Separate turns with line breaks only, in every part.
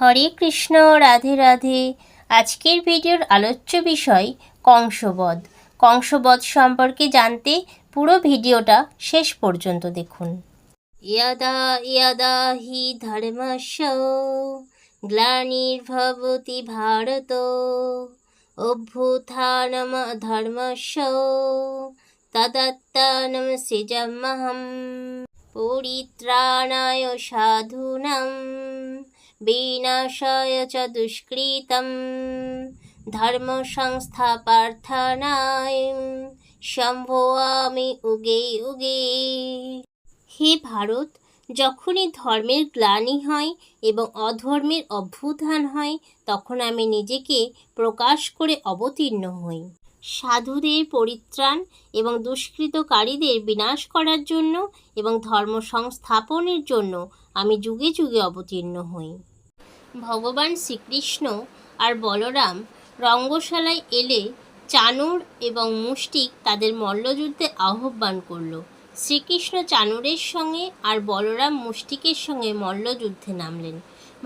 হরে কৃষ্ণ রাধে রাধে আজকের ভিডিওর আলোচ্য বিষয় কংসবধ কংসবধ সম্পর্কে জানতে পুরো ভিডিওটা শেষ পর্যন্ত দেখুন
ইয়াদা ইয়াদা হি ধর্মস্য গ্লানির্ভবতি ভারত অভ্যুত্থানম ধর্মস্য তদত্তানম সৃজমহম পরিত্রাণায় সাধুনাম দুষ্কৃত ধর্ম সংস্থা প্রার্থনায় শম্ভ আমি উগে উগে হে ভারত যখনই ধর্মের গ্লানি হয় এবং অধর্মের অভ্যুত্থান হয় তখন আমি নিজেকে প্রকাশ করে অবতীর্ণ হই সাধুদের পরিত্রাণ এবং দুষ্কৃতকারীদের বিনাশ করার জন্য এবং ধর্ম সংস্থাপনের জন্য আমি যুগে যুগে অবতীর্ণ হই ভগবান শ্রীকৃষ্ণ আর বলরাম রঙ্গশালায় এলে চানুর এবং মুষ্টিক তাদের মল্লযুদ্ধে আহ্বান করল শ্রীকৃষ্ণ চানুরের সঙ্গে আর বলরাম মুষ্টিকের সঙ্গে মল্লযুদ্ধে নামলেন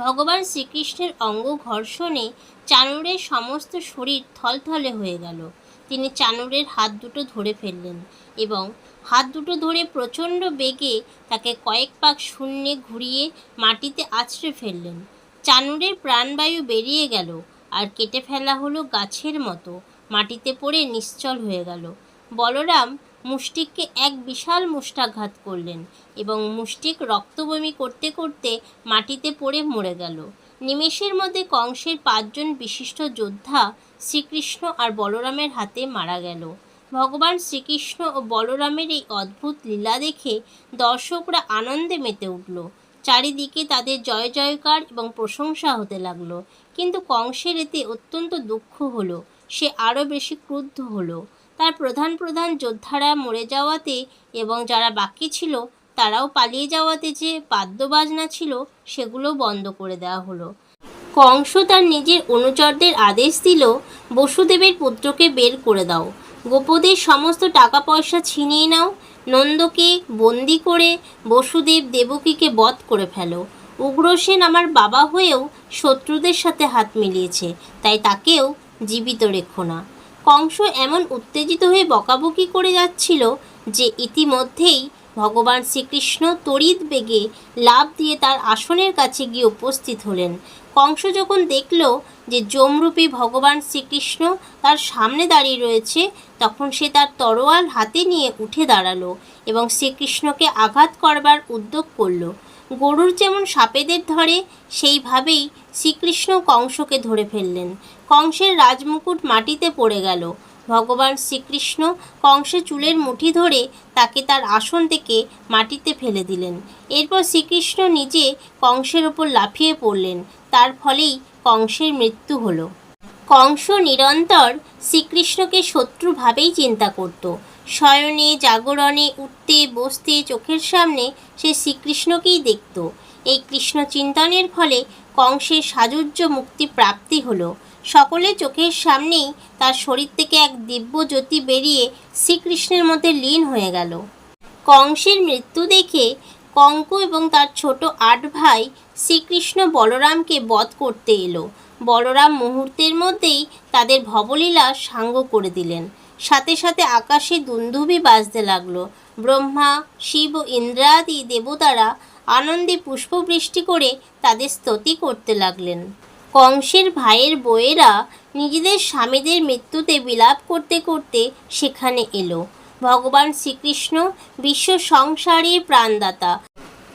ভগবান শ্রীকৃষ্ণের অঙ্গ ঘর্ষণে চানুরের সমস্ত শরীর থলথলে হয়ে গেল তিনি চানুরের হাত দুটো ধরে ফেললেন এবং হাত দুটো ধরে প্রচণ্ড বেগে তাকে কয়েক পাক শূন্যে ঘুরিয়ে মাটিতে আছড়ে ফেললেন চানুরের প্রাণবায়ু বেরিয়ে গেল আর কেটে ফেলা হলো গাছের মতো মাটিতে পড়ে নিশ্চল হয়ে গেল বলরাম মুষ্টিককে এক বিশাল মুষ্টাঘাত করলেন এবং মুষ্টিক রক্তবমি করতে করতে মাটিতে পড়ে মরে গেল নিমেষের মধ্যে কংসের পাঁচজন বিশিষ্ট যোদ্ধা শ্রীকৃষ্ণ আর বলরামের হাতে মারা গেল ভগবান শ্রীকৃষ্ণ ও বলরামের এই অদ্ভুত লীলা দেখে দর্শকরা আনন্দে মেতে উঠল চারিদিকে তাদের জয় জয়কার এবং প্রশংসা হতে লাগলো কিন্তু কংসের এতে অত্যন্ত দুঃখ হলো সে আরও বেশি ক্রুদ্ধ হলো তার প্রধান প্রধান যোদ্ধারা মরে যাওয়াতে এবং যারা বাকি ছিল তারাও পালিয়ে যাওয়াতে যে বাদ্যবাজনা ছিল সেগুলো বন্ধ করে দেওয়া হলো কংস তার নিজের অনুচরদের আদেশ দিল বসুদেবের পুত্রকে বের করে দাও গোপদের সমস্ত টাকা পয়সা ছিনিয়ে নাও নন্দকে বন্দি করে বসুদেব দেবকীকে বধ করে ফেলো উগ্রসেন আমার বাবা হয়েও শত্রুদের সাথে হাত মিলিয়েছে তাই তাকেও জীবিত রেখো না কংস এমন উত্তেজিত হয়ে বকাবকি করে যাচ্ছিল যে ইতিমধ্যেই ভগবান শ্রীকৃষ্ণ তড়িৎ বেগে লাভ দিয়ে তার আসনের কাছে গিয়ে উপস্থিত হলেন কংস যখন দেখল যে যমরূপী ভগবান শ্রীকৃষ্ণ তার সামনে দাঁড়িয়ে রয়েছে তখন সে তার তরোয়াল হাতে নিয়ে উঠে দাঁড়ালো এবং শ্রীকৃষ্ণকে আঘাত করবার উদ্যোগ করল গরুর যেমন সাপেদের ধরে সেইভাবেই শ্রীকৃষ্ণ কংসকে ধরে ফেললেন কংসের রাজমুকুট মাটিতে পড়ে গেল ভগবান শ্রীকৃষ্ণ কংসে চুলের মুঠি ধরে তাকে তার আসন থেকে মাটিতে ফেলে দিলেন এরপর শ্রীকৃষ্ণ নিজে কংসের ওপর লাফিয়ে পড়লেন তার ফলেই কংসের মৃত্যু হল কংস নিরন্তর শ্রীকৃষ্ণকে শত্রুভাবেই চিন্তা করত শয়নে জাগরণে উঠতে বসতে চোখের সামনে সে শ্রীকৃষ্ণকেই দেখত এই কৃষ্ণ চিন্তনের ফলে কংসের সাজুর্য মুক্তি প্রাপ্তি হলো সকলে চোখের সামনেই তার শরীর থেকে এক দিব্য জ্যোতি বেরিয়ে শ্রীকৃষ্ণের মধ্যে লীন হয়ে গেল কংসের মৃত্যু দেখে কঙ্ক এবং তার ছোট আট ভাই শ্রীকৃষ্ণ বলরামকে বধ করতে এলো বলরাম মুহূর্তের মধ্যেই তাদের ভবলীলা সাঙ্গ করে দিলেন সাথে সাথে আকাশে দুন্দুবি বাজতে লাগলো ব্রহ্মা শিব ও ইন্দ্রাদি দেবতারা আনন্দে পুষ্পবৃষ্টি করে তাদের স্তুতি করতে লাগলেন কংসের ভাইয়ের বইয়েরা নিজেদের স্বামীদের মৃত্যুতে বিলাপ করতে করতে সেখানে এলো ভগবান শ্রীকৃষ্ণ বিশ্ব সংসারের প্রাণদাতা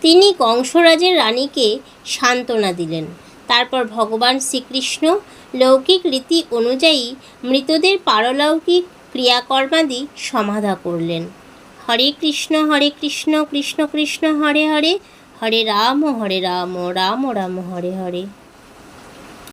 তিনি কংসরাজের রানীকে সান্ত্বনা দিলেন তারপর ভগবান শ্রীকৃষ্ণ লৌকিক রীতি অনুযায়ী মৃতদের পারলৌকিক ক্রিয়াকর্মাদি সমাধা করলেন হরে কৃষ্ণ হরে কৃষ্ণ কৃষ্ণ কৃষ্ণ হরে হরে হরে রাম হরে রাম রাম রাম হরে হরে